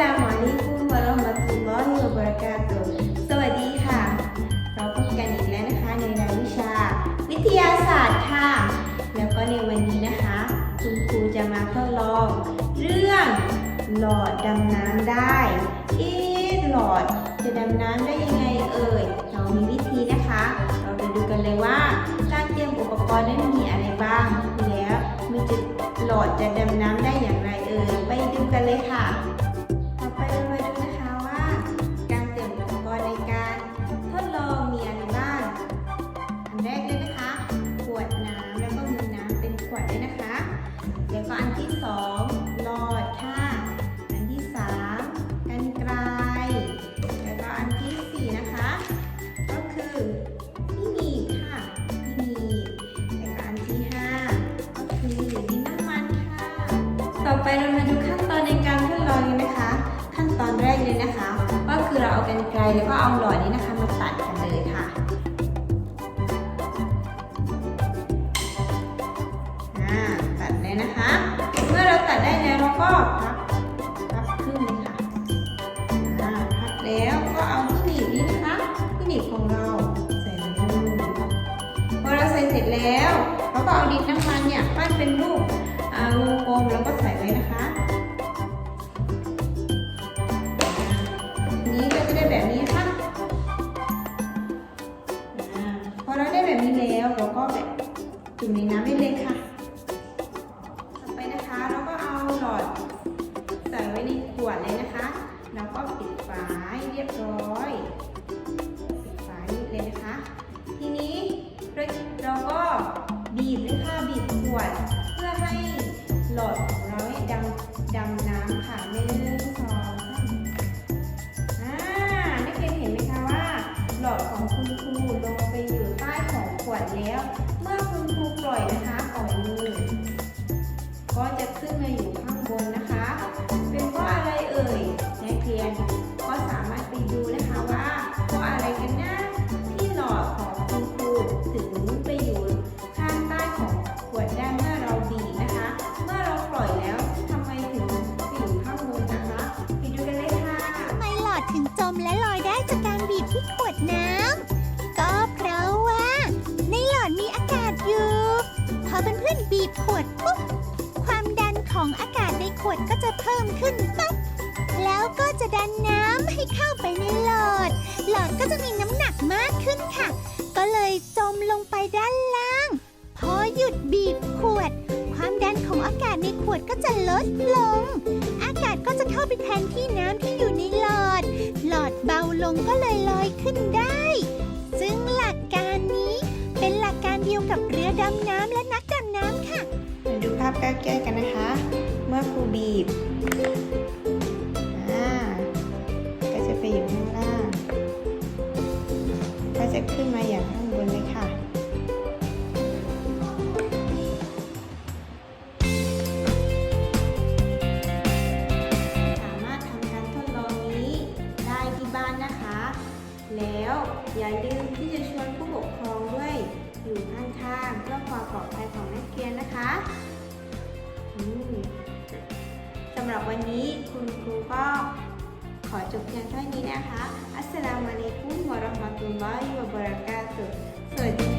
ลามุอะลัยกุมวะเราะมะตุลลอฮิวะบะรากาตุสวัสดีค่ะ เราพบกันอีกแล้วนะคะในรายวิชา วิทยาศาสตร์ค่ะ แล้วก็ในวันนี้นะคะ คุณครูจะมาทดลอง เรื่องหลอดดำน้ำได้ เอ๊ะหลอดจะดำน้ำได้ยังไงเอ่ย เรามีวิธีนะคะ เราไปดูกันเลยว่าการเตรียมอุปกรณ์นั้นมีอะไรบ้าง แล้วมันจะหลอดจะดำน้ำได้อย่างไรเอ่ย ไปดูกันเลยค่ะ ไปเรามาดูขั้นตอนในการทดลองกันนะคะ ขั้นตอนแรกเลยนะคะ ก็คือเราเอากันไกลแล้วก็เอาหลอดนี้นะคะมาตัดกันเลยค่ะอ่าตัดเลยนะคะ เมื่อเราตัดได้แล้วเราก็พับพับครึ่งเลยค่ะอ่าพับแล้วก็เอาที่หนีบนี้นะคะที่หนีบของเราใส่เลยพอเราใส่เสร็จแล้วเราก็เอาดินน้ำมันเนี่ยปั้นเป็นรูปอ่าวงกลมแล้วก็ เราได้แบบนี้แล้วเราก็แบบจุ่มในน้ำได้เลยค่ะต่อไปนะคะเราก็เอาหลอดใส่ไว้ในขวดเลยนะคะ แล้วก็ปิดฝาให้เรียบร้อยปิดฝานิดเลยนะคะ ทีนี้เราเราก็บีบด้วยค่ะบีบขวด เพื่อให้หลอดของเราดำดำน้ำค่ะหนึ่งสองสามอ่านักเรียนเห็นไหมคะว่า หลอดของคุณครูลง แล้ว เมื่อคุณครูปล่อยนะคะปล่อยมือ ก็จะขึ้นมาอยู่ข้าง ขวดปุ๊บ ความดันของอากาศในขวดก็จะเพิ่มขึ้นปั๊บ แล้วก็จะดันน้ำให้เข้าไปในหลอด หลอดก็จะมีน้ำหนักมากขึ้นค่ะ ก็เลยจมลงไปด้านล่าง พอหยุดบีบขวด ความดันของอากาศในขวดก็จะลดลง อากาศก็จะเข้าไปแทนที่น้ำที่อยู่ในหลอด หลอดเบาลงก็เลยลอยขึ้นได้ ซึ่งหล มาดูภาพใกล้กันนะคะ เมื่อครูบีบก็จะไปอยู่ข้างล่าง ก็จะขึ้นมาอย่างข้างบนเลยค่ะสามารถทำการทดลองนี้ได้ที่บ้านนะคะแล้วอย่าลืมที่จะชวนผู้ปกครองด้วยอยู่ข้างๆเพื่อความปลอดภัยของนักเรียนนะคะ วันนี้คุณครูก็ขอจบเพียงเท่านี้นะคะ อัสสลามุอะลัยกุมวะเราะห์มะตุลลอฮิวะบะเราะกาตุฮ์สวัสดี